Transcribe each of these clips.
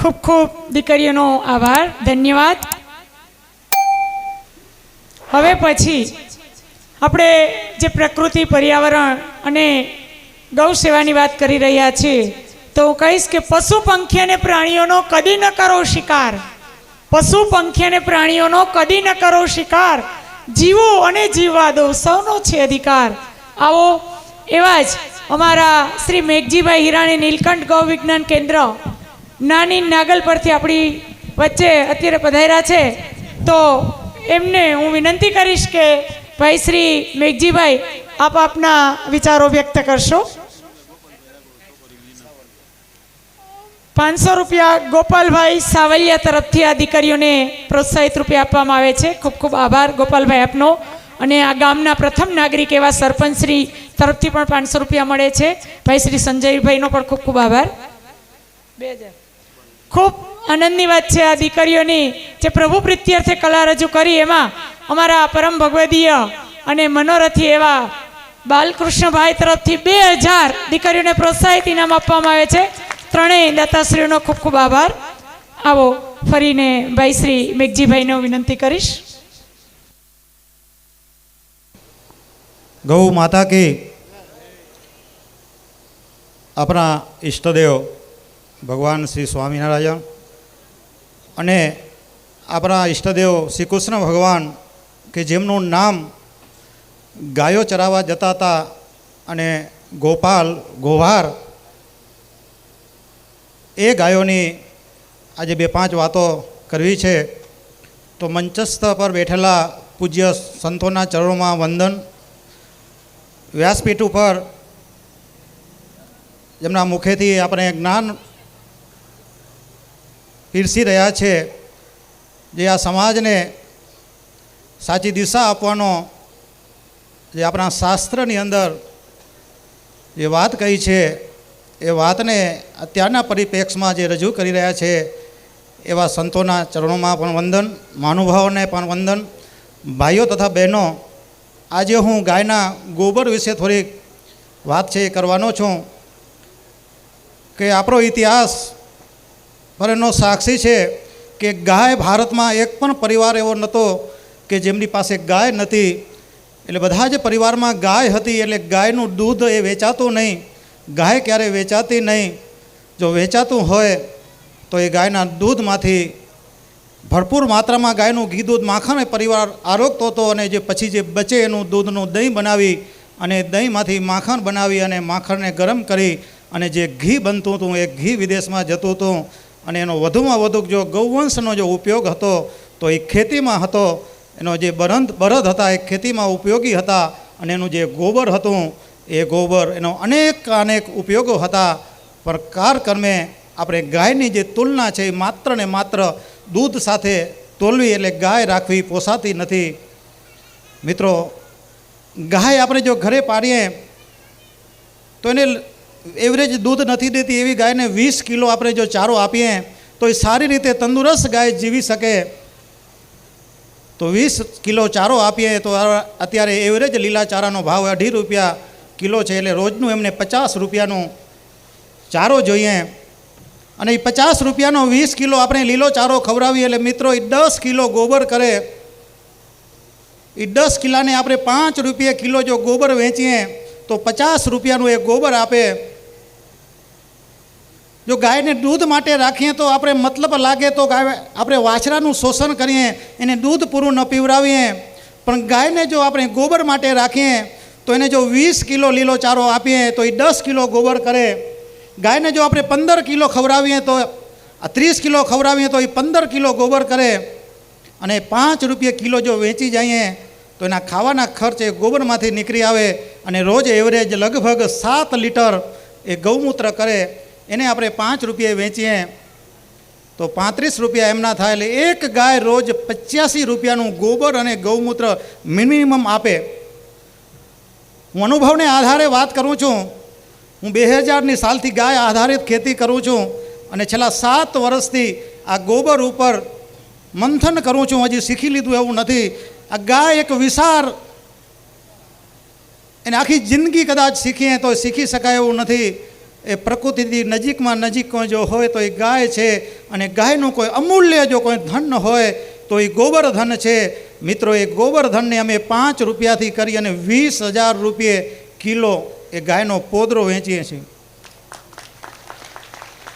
ખૂબ ખૂબ દીકરીઓનો આભાર, ધન્યવાદ. હવે પછી આપણે જે પ્રકૃતિ, પર્યાવરણ અને ગૌ સેવાની વાત કરી રહ્યા છીએ, તો હું કહીશ કે પશુ પંખી અને પ્રાણીઓનો કદી ન કરો શિકાર. પશુ પંખી અને પ્રાણીઓનો કદી ન કરો શિકાર. જીવો અને જીવવા દો સૌનો છે અધિકાર. આવો એવા જ અમારા શ્રી મેઘજીભાઈ હિરાણી નીલકંઠ ગૌ વિજ્ઞાન કેન્દ્ર નાની નાગલ પરથી આપણી વચ્ચે અત્યારે પધાર્યા છે. તો એમને હું વિનંતી કરીશ કે ભાઈ શ્રી મેઘજીભાઈ, આપ આપના વિચારો વ્યક્ત કરશો. પાંચસો રૂપિયા ગોપાલભાઈ સાવલિયા તરફથી આ દીકરીઓને પ્રોત્સાહિત રૂપે આપવામાં આવે છે. ખૂબ ખૂબ આભાર ગોપાલભાઈ આપનો. અને આ ગામના પ્રથમ નાગરિક એવા સરપંચશ્રી તરફથી પણ પાંચસો રૂપિયા મળે છે. ભાઈ શ્રી સંજયભાઈનો પણ ખૂબ ખૂબ આભાર. બે હજાર. ખૂબ આનંદની વાત છે આ દીકરીઓની. જે પ્રભુ પ્રિત્યર્થે કલા રજૂ કરી એમાં અમારા પરમ ભગવદીય અને મનોરથી એવા બાલકૃષ્ણભાઈ તરફથી બે હજાર દીકરીઓને પ્રોત્સાહિત ઇનામ આપવામાં આવે છે. ત્રણેય દાતાશ્રીઓનો ખૂબ ખૂબ આભાર. આવો ફરીને ભાઈ શ્રી મેઘજીભાઈને વિનંતી કરીશ. ગૌ માતા કે. આપણા ઈષ્ટદેવ ભગવાન શ્રી સ્વામિનારાયણ અને આપણા ઈષ્ટદેવ શ્રી કૃષ્ણ ભગવાન કે જેમનું નામ ગાયો ચરાવવા જતા હતા અને ગોપાલ, ગોવાર એ ગાયોની આજે બે પાંચ વાતો કરવી છે. તો મંચસ્થ પર બેઠેલા પૂજ્ય સંતોના ચરણોમાં વંદન. વ્યાસપીઠ ઉપર જેમના મુખેથી આપણે જ્ઞાન પીરસી રહ્યા છે, જે આ સમાજને સાચી દિશા આપવાનો જે આપણા શાસ્ત્રની અંદર જે વાત કહી છે, એ વાતને અત્યારના પરિપ્રેક્ષમાં જે રજૂ કરી રહ્યા છે, એવા સંતોના ચરણોમાં પણ વંદન, મહાનુભાવોને પણ વંદન. ભાઈઓ તથા બહેનો, આજે હું ગાયના ગોબર વિશે થોડીક વાત છે એ કરવાનો છું કે આપણો ઇતિહાસ પર એનો સાક્ષી છે કે ગાય ભારતમાં એક પણ પરિવાર એવો નહોતો કે જેમની પાસે ગાય નથી. એટલે બધા જ પરિવારમાં ગાય હતી, એટલે ગાયનું દૂધ એ વેચાતું નહીં. ગાય ક્યારે વેચાતી નહીં? જો વેચાતું હોય તો એ ગાયના દૂધમાંથી ભરપૂર માત્રામાં ગાયનું ઘી દૂધ માખણ પરિવાર આરોગતો હતો અને જે પછી જે બચે એનું દૂધનું દહીં બનાવી અને દહીંમાંથી માખણ બનાવી અને માખણને ગરમ કરી અને જે ઘી બનતું હતું એ ઘી વિદેશમાં જતું હતું. અને એનો વધુમાં વધુ જો ગૌવંશનો જો ઉપયોગ હતો, તો એ ખેતીમાં હતો. એનો જે બરંદ, બરદ હતા, એ ખેતીમાં ઉપયોગી હતા અને એનું જે ગોબર હતું, એ ગોબર, એનો અનેક અનેક ઉપયોગો હતા. પણ કારકર્મે આપણે ગાયની જે તુલના છે, એ માત્ર ને માત્ર દૂધ સાથે તોલવી એટલે ગાય રાખવી પોસાતી નથી. મિત્રો, ગાય આપણે જો ઘરે પાડીએ, તો એને એવરેજ દૂધ નથી દેતી એવી ગાયને વીસ કિલો આપણે જો ચારો આપીએ, તો એ સારી રીતે તંદુરસ્ત ગાય જીવી શકે. તો વીસ કિલો ચારો આપીએ, તો અત્યારે એવરેજ લીલા ચારાનો ભાવ અઢી રૂપિયા કિલો છે, એટલે રોજનું એમને પચાસ રૂપિયાનું ચારો જોઈએ. અને એ પચાસ રૂપિયાનો વીસ કિલો આપણે લીલો ચારો ખવડાવીએ, એટલે મિત્રો એ દસ કિલો ગોબર કરે. એ દસ કિલાને આપણે પાંચ રૂપિયા કિલો જો ગોબર વેચીએ, તો પચાસ રૂપિયાનું એ ગોબર આપે. જો ગાયને દૂધ માટે રાખીએ તો આપણે મતલબ લાગે તો ગાય આપણે વાછરાનું શોષણ કરીએ, એને દૂધ પૂરું ન પીવડાવીએ. પણ ગાયને જો આપણે ગોબર માટે રાખીએ, તો એને જો વીસ કિલો લીલો ચારો આપીએ, તો એ દસ કિલો ગોબર કરે. ગાયને જો આપણે પંદર કિલો ખવડાવીએ તો ત્રીસ કિલો ખવડાવીએ તો એ પંદર કિલો ગોબર કરે. અને પાંચ રૂપિયા કિલો જો વેચી જઈએ, તો એના ખાવાના ખર્ચ એ ગોબરમાંથી નીકળી આવે અને રોજ એવરેજ લગભગ સાત લીટર એ ગૌમૂત્ર કરે. એને આપણે પાંચ રૂપિયે વેચીએ, તો પાંત્રીસ રૂપિયા એમના થાય એટલે એક ગાય રોજ પચ્યાસી રૂપિયાનું ગોબર અને ગૌમૂત્ર મિનિમમ આપે. હું અનુભવને આધારે વાત કરું છું. હું બે હજારની સાલથી ગાય આધારિત ખેતી કરું છું અને છેલ્લા સાત વર્ષથી આ ગોબર ઉપર મંથન કરું છું. હજી શીખી લીધું એવું નથી. આ ગાય એક વિશાળ એને આખી જિંદગી કદાચ શીખીએ તો શીખી શકાય એવું નથી. એ પ્રકૃતિથી નજીકમાં નજીક જો હોય તો એ ગાય છે અને ગાયનું કોઈ અમૂલ્ય જો કોઈ ધન હોય તો એ ગોબરધન છે. મિત્રો, એ ગોબરધનને અમે પાંચ રૂપિયાથી કરી અને વીસ હજાર રૂપિયે કિલો એ ગાયનો પોદરો વેચીએ છીએ.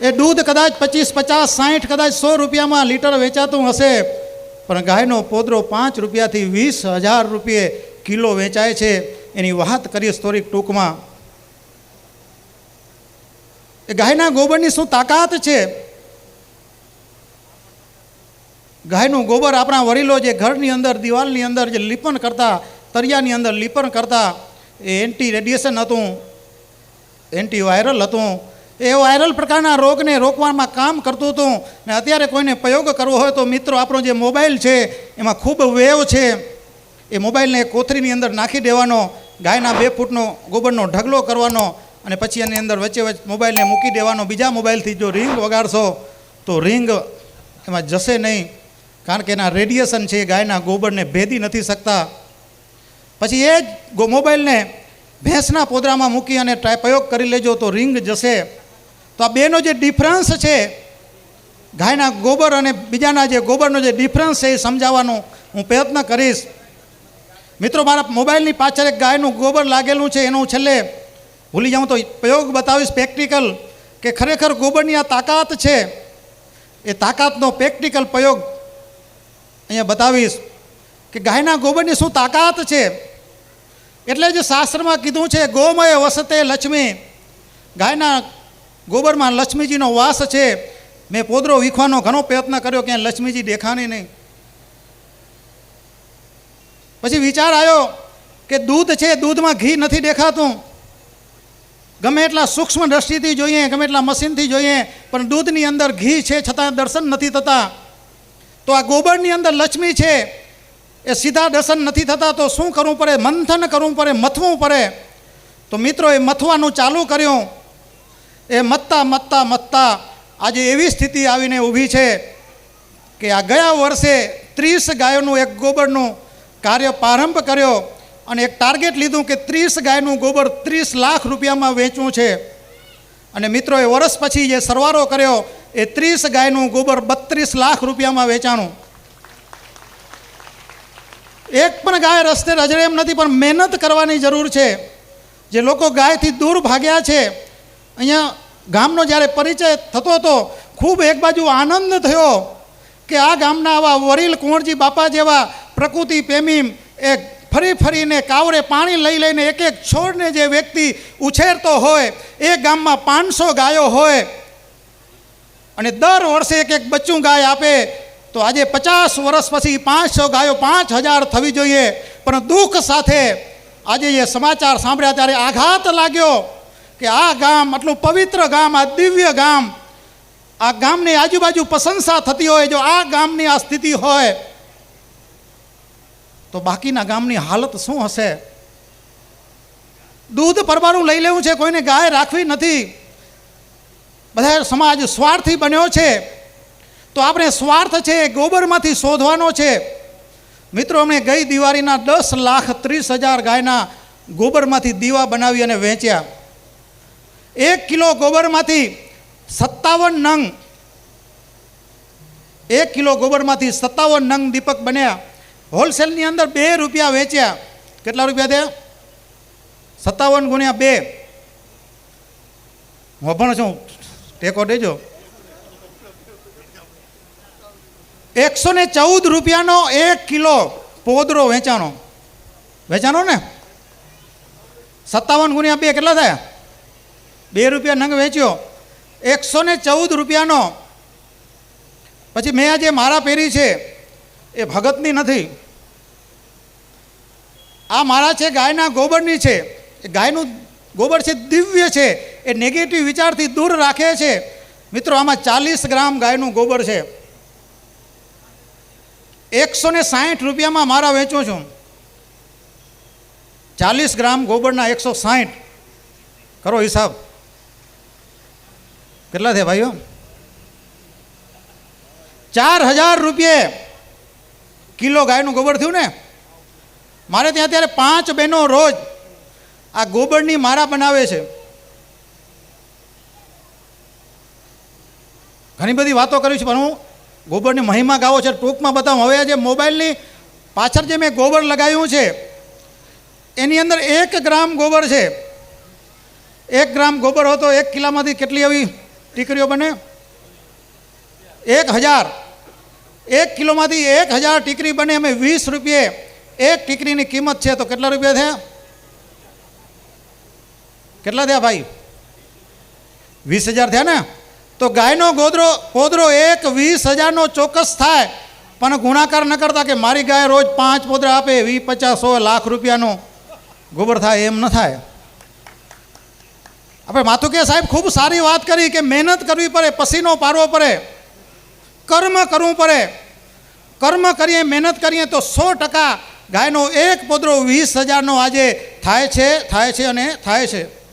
એ દૂધ કદાચ પચીસ, પચાસ સાઠ કદાચ સો રૂપિયામાં લીટર વેચાતું હશે, પણ ગાયનો પોદરો પાંચ રૂપિયાથી વીસ હજાર રૂપિયે કિલો વેચાય છે. એની વાત કરીએ થોડીક ટૂંકમાં. એ ગાયના ગોબરની શું તાકાત છે? ગાયનું ગોબર આપણા વડીલો જે ઘરની અંદર, દિવાલની અંદર જે લીપણ કરતા તરિયાની અંદર લીપણ કરતા, એ એન્ટી રેડિયેશન હતું એન્ટી વાયરલ હતું. એ વાયરલ પ્રકારના રોગને રોકવામાં કામ કરતું હતું ને અત્યારે કોઈને પ્રયોગ કરવો હોય તો મિત્રો આપણો જે મોબાઈલ છે, એમાં ખૂબ વેવ છે. એ મોબાઈલને કોથળીની અંદર નાખી દેવાનો, ગાયના બે ફૂટનો ગોબરનો ઢગલો કરવાનો અને પછી એની અંદર વચ્ચે વચ્ચે મોબાઈલને મૂકી દેવાનો, બીજા મોબાઈલથી જો રિંગ વગાડશો, તો રિંગ એમાં જશે નહીં. કારણ કે એના રેડિયેશન છે ગાયના ગોબરને ભેદી નથી શકતા. પછી એ જ ગો મોબાઈલને ભેંસના પોદરામાં મૂકી અને ટ્રાય પ્રયોગ કરી લેજો તો રિંગ જશે. તો આ બેનો જે ડિફરન્સ છે, ગાયના ગોબર અને બીજાના જે ગોબરનો જે ડિફરન્સ છે, એ સમજાવવાનો હું પ્રયત્ન કરીશ. મિત્રો, મારા મોબાઈલની પાછળ એક ગાયનું ગોબર લાગેલું છે, એનું છેલ્લે ભૂલી જાઉં તો પ્રયોગ બતાવીશ પ્રેક્ટિકલ કે ખરેખર ગોબરની આ તાકાત છે, એ તાકાતનો પ્રેક્ટિકલ પ્રયોગ અહીંયા બતાવીશ કે ગાયના ગોબરની શું તાકાત છે? એટલે જ શાસ્ત્રમાં કીધું છે, ગોમય વસતે લક્ષ્મી. ગાયના ગોબરમાં લક્ષ્મીજીનો વાસ છે. મેં પોદરો વીખવાનો ઘણો પ્રયત્ન કર્યો કે લક્ષ્મીજી દેખાણી નહીં. પછી વિચાર આવ્યો કે દૂધ છે, દૂધમાં ઘી નથી દેખાતું. ગમે એટલા સૂક્ષ્મ દ્રષ્ટિથી જોઈએ, ગમે એટલા મશીનથી જોઈએ, પણ દૂધની અંદર ઘી છે છતાં દર્શન નથી થતા. તો આ ગોબરની અંદર લક્ષ્મી છે, એ સીધા દર્શન નથી થતા, તો શું કરવું પડે? મંથન કરવું પડે, મથવું પડે. તો મિત્રો, એ મથવાનું ચાલુ કર્યું. એ મથતા મથતા મથતા આજે એવી સ્થિતિ આવીને ઊભી છે કે આ ગયા વર્ષે ત્રીસ ગાયોનું એક ગોબરનું કાર્ય પ્રારંભ કર્યો. અને એક ટાર્ગેટ લીધું કે ત્રીસ ગાયનું ગોબર ત્રીસ લાખ રૂપિયામાં વેચવું છે. અને મિત્રોએ વર્ષ પછી જે સરવારો કર્યો, એ ત્રીસ ગાયનું ગોબર બત્રીસ લાખ રૂપિયામાં વેચાણું. એક પણ ગાય રસ્તે રજડે એમ નથી, પણ મહેનત કરવાની જરૂર છે. જે લોકો ગાયથી દૂર ભાગ્યા છે, અહીંયા ગામનો જ્યારે પરિચય થતો હતો, ખૂબ એક બાજુ આનંદ થયો કે આ ગામના આવા વડીલ કુંવરજી બાપા જેવા પ્રકૃતિ પ્રેમી એક ફરી ફરીને કાવરે પાણી લઈ લઈને એક એક છોડને જે વ્યક્તિ ઉછેરતો હોય, એ ગામમાં પાંચસો ગાયો હોય અને દર વર્ષે એક એક બચ્ચું ગાય આપે, તો આજે પચાસ વર્ષ પછી પાંચસો ગાયો પાંચ હજાર થવી જોઈએ. પણ દુઃખ સાથે આજે એ સમાચાર સાંભળ્યા ત્યારે આઘાત લાગ્યો કે આ ગામ આટલું પવિત્ર ગામ, આ દિવ્ય ગામ, આ ગામની આજુબાજુ પ્રશંસા થતી હોય, જો આ ગામની આ સ્થિતિ હોય તો બાકીના ગામની હાલત શું હશે? દૂધ પરબારું લઈ લેવું છે, કોઈને ગાય રાખવી નથી. બધા સમાજ સ્વાર્થી બન્યો છે. તો આપણે સ્વાર્થ છે એ ગોબરમાંથી શોધવાનો છે. મિત્રો, અમે ગઈ દિવાળીના દસ લાખ ત્રીસ હજાર ગાયના ગોબરમાંથી દીવા બનાવી અને વેચ્યા. એક કિલો ગોબરમાંથી સત્તાવન નંગ, એક કિલો ગોબરમાંથી સત્તાવન નંગ દીપક બન્યા. હોલસેલની અંદર બે રૂપિયા વેચ્યા. કેટલા રૂપિયા થયા? સત્તાવન ગુણ્યા બે. હું પણ છું. ટેકો દેજો. એકસો ને ચૌદ રૂપિયાનો એક કિલો પોદરો વેચાણો. વેચાણો ને? સત્તાવન ગુણ્યા બે કેટલા થયા? બે રૂપિયા નંગ વેચ્યો. એકસો ને ચૌદ રૂપિયાનો. પછી મેં આજે મારા પહેરી છે. એ ભગતની નથી. આ મારા છે, ગાયના ગોબરની છે. એ ગાયનું ગોબર છે, દિવ્ય છે. એ નેગેટિવ વિચારથી દૂર રાખે છે. મિત્રો, આમાં ચાલીસ ગ્રામ ગાયનું ગોબર છે. એકસો ને સાહીઠ રૂપિયામાં મારા વેચું છું. ચાલીસ ગ્રામ ગોબરના એકસો સાહીઠ. કરો હિસાબ. કેટલા થયા ભાઈઓ? ચાર હજાર રૂપિયે. કિલો ગાયનું ગોબર થયું ને? મારે ત્યાં અત્યારે પાંચ બહેનો રોજ આ ગોબરની મારા બનાવે છે. ઘણી બધી વાતો કરી છે, પણ હું ગોબરની મહિમા ગાવો છે. ટૂંકમાં બતાવું. હવે જે મોબાઈલની પાછળ જે મેં ગોબર લગાવ્યું છે, એની અંદર એક ગ્રામ ગોબર છે. એક ગ્રામ ગોબર હતો. એક કિલ્લામાંથી કેટલી એવી ટીકરીઓ બને? એક હજાર. એક કિલોમાંથી એક હજાર ટીકરી બને અમે વીસ રૂપિયે એક ટીકરીની કિંમત છે, તો કેટલા રૂપિયા થયા? કેટલા થયા ભાઈ? વીસ હજાર થયા ને? તો ગાયનો ગોદરો, પોદરો એક, વીસ હજારનો ચોક્કસ થાય, પણ ગુણાકાર ન કરતા કે મારી ગાય રોજ પાંચ પોદરા આપે, વી પચાસ, સો લાખ રૂપિયાનું ગોબર થાય, એમ ન થાય. આપણે માથુકિયા સાહેબ, ખૂબ સારી વાત કરી કે મહેનત કરવી પડે, પસીનો પારવો પડે. કર્મ કરવું પડે. કર્મ કરીએ, મહેનત કરીએ તો સો ટકા ગાયનો એક પોદરો વીસ હજારનો આજે થાય છે થાય છે અને થાય છે.